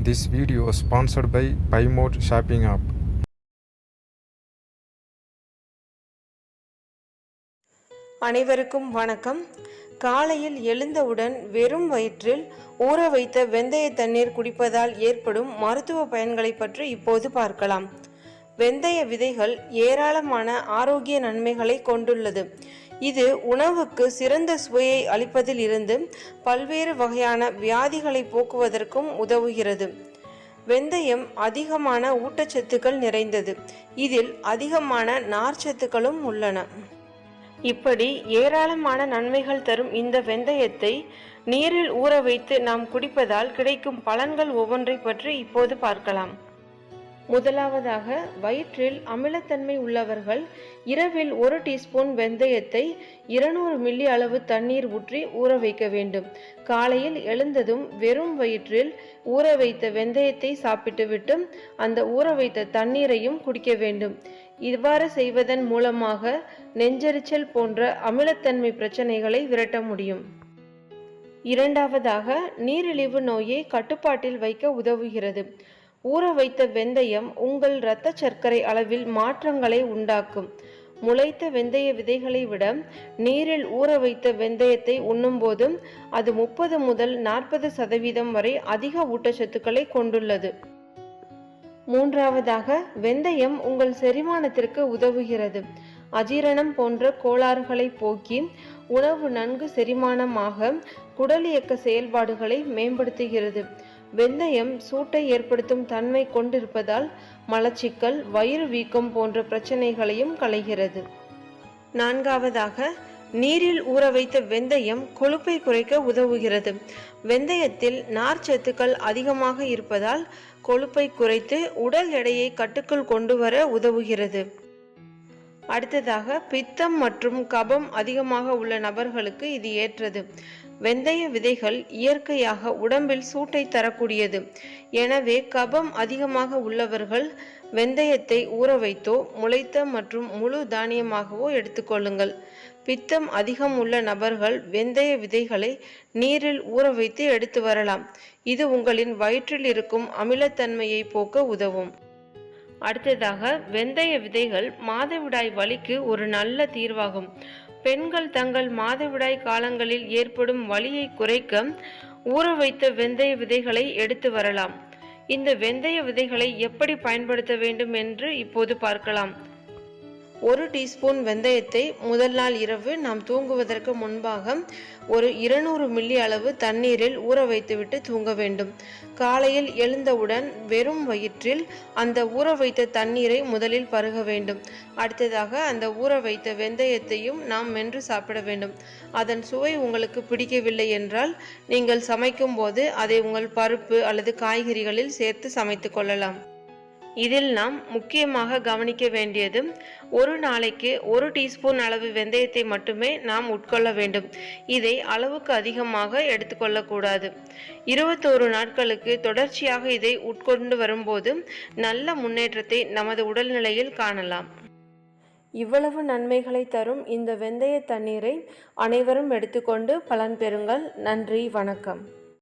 This video is sponsored by PyMode Shopping app. அனைவருக்கும் வணக்கம் காலையில் எழுந்தவுடன் வெறும் வயிற்றில் ஊற வைத்த வெந்தய தண்ணீர் குடிப்பதால் ஏற்படும் மருத்துவ பயன்களை பற்றி இப்போது பார்க்கலாம் வெந்தய விதைகள் ஏராளமான ஆரோக்கிய நன்மைகளை கொண்டுள்ளது. இது உணவுக்கு சிறந்த சுவையை அளிப்பதில் இருந்து பல்வேறு வகையான வியாதிகளை போக்குவதற்கும் உதவுகிறது. வெந்தயம் அதிகமான ஊட்டச்சத்துக்கள் நிறைந்தது. இதில் அதிகமான நார்ச்சத்துக்களும் உள்ளன. இப்படி ஏராளமான நன்மைகள் தரும் இந்த வெந்தயத்தை நீரில் ஊற வைத்து நாம் குடிப்பதால் கிடைக்கும் பலன்கள் ஒவ்வொன்றை பற்றி இப்போது பார்க்கலாம். முதலாவதாக வயிற்றில் அமிலத்தன்மை உள்ளவர்கள் இரவில் ஒரு டீஸ்பூன் வெந்தயத்தை இருநூறு மில்லி அளவு தண்ணீர் ஊற்றி ஊற வைக்க வேண்டும். காலையில் எழுந்ததும் வெறும் வயிற்றில் ஊற வைத்த வெந்தயத்தை சாப்பிட்டுவிட்டு அந்த ஊற வைத்த தண்ணீரையும் குடிக்க வேண்டும். இவ்வாறு செய்வதன் மூலமாக நெஞ்செரிச்சல் போன்ற அமிலத்தன்மை பிரச்சனைகளை விரட்ட முடியும். இரண்டாவதாக நீரிழிவு நோயை கட்டுப்பாட்டில் வைக்க உதவுகிறது. ஊற வைத்த வெந்தயம் உங்கள் இரத்த சர்க்கரை அளவில் மாற்றங்களை உண்டாக்கும். முளைத்த வெந்தய விதைகளை விட நீரில் ஊற வைத்த வெந்தயத்தை உண்ணும்போது அது முப்பது முதல் நாற்பது சதவீதம் வரை அதிக ஊட்டச்சத்துக்களை கொண்டுள்ளது. மூன்றாவதாக வெந்தயம் உங்கள் செரிமானத்திற்கு உதவுகிறது. அஜீரணம் போன்ற கோளாறுகளை போக்கி உணவு நன்கு செரிமானமாக குடல் இயக்க செயல்பாடுகளை மேம்படுத்துகிறது. வெந்தயம் சூட்டை ஏற்படுத்தும் தன்மை கொண்டிருப்பதால் மலச்சிக்கல் வயிறு வீக்கம் போன்ற பிரச்சனைகளையும் களைகிறது. நான்காவதாக நீரில் ஊற வைத்த வெந்தயம் கொழுப்பை குறைக்க உதவுகிறது. வெந்தயத்தில் நார்ச்சத்துக்கள் அதிகமாக இருப்பதால் கொழுப்பை குறைத்து உடல் எடையை கட்டுக்குள் கொண்டு வர உதவுகிறது. அடுத்ததாக பித்தம் மற்றும் கபம் அதிகமாக உள்ள நபர்களுக்கு இது ஏற்றது. வெந்தய விதைகள் இயற்கையாக உடம்பில் சூட்டை தரக்கூடியது. எனவே கபம் அதிகமாக உள்ளவர்கள் வெந்தயத்தை ஊற வைத்தோ முளைத்த மற்றும் முழு தானியமாகவோ எடுத்துக்கொள்ளுங்கள். பித்தம் அதிகம் உள்ள நபர்கள் வெந்தய விதைகளை நீரில் ஊற வைத்து எடுத்து வரலாம். இது உங்களின் வயிற்றில் இருக்கும் அமிலத்தன்மையை போக்க உதவும். அடுத்ததாக வெந்தய விதைகள் மாதவிடாய் வலிக்கு ஒரு நல்ல தீர்வாகும். பெண்கள் தங்கள் மாதவிடாய் காலங்களில் ஏற்படும் வலியை குறைக்க ஊற வைத்த வெந்தய விதைகளை எடுத்து வரலாம். இந்த வெந்தய விதைகளை எப்படி பயன்படுத்த வேண்டும் என்று இப்போது பார்க்கலாம். ஒரு டீஸ்பூன் வெந்தயத்தை முதல் நாள் இரவு நாம் தூங்குவதற்கு முன்பாக ஒரு இருநூறு மில்லி அளவு தண்ணீரில் ஊற வைத்துவிட்டு தூங்க வேண்டும். காலையில் எழுந்தவுடன் வெறும் வயிற்றில் அந்த ஊற வைத்த தண்ணீரை முதலில் பருக வேண்டும். அடுத்ததாக அந்த ஊற வைத்த வெந்தயத்தையும் நாம் மென்று சாப்பிட வேண்டும். அதன் சுவை உங்களுக்கு பிடிக்கவில்லை என்றால் நீங்கள் சமைக்கும் போது அதை உங்கள் பருப்பு அல்லது காய்கறிகளில் சேர்த்து சமைத்து கொள்ளலாம். இதில் நாம் முக்கியமாக கவனிக்க வேண்டியது ஒரு நாளைக்கு ஒரு டீஸ்பூன் அளவு வெந்தயத்தை மட்டுமே நாம் உட்கொள்ள வேண்டும். இதை அளவுக்கு அதிகமாக எடுத்துக்கொள்ளக்கூடாது. இருபத்தோரு நாட்களுக்கு தொடர்ச்சியாக இதை உட்கொண்டு வரும்போது நல்ல முன்னேற்றத்தை நமது உடல்நிலையில் காணலாம். இவ்வளவு நன்மைகளை தரும் இந்த வெந்தய தண்ணீரை அனைவரும் எடுத்துக்கொண்டு பலன் பெறுங்கள். நன்றி வணக்கம்.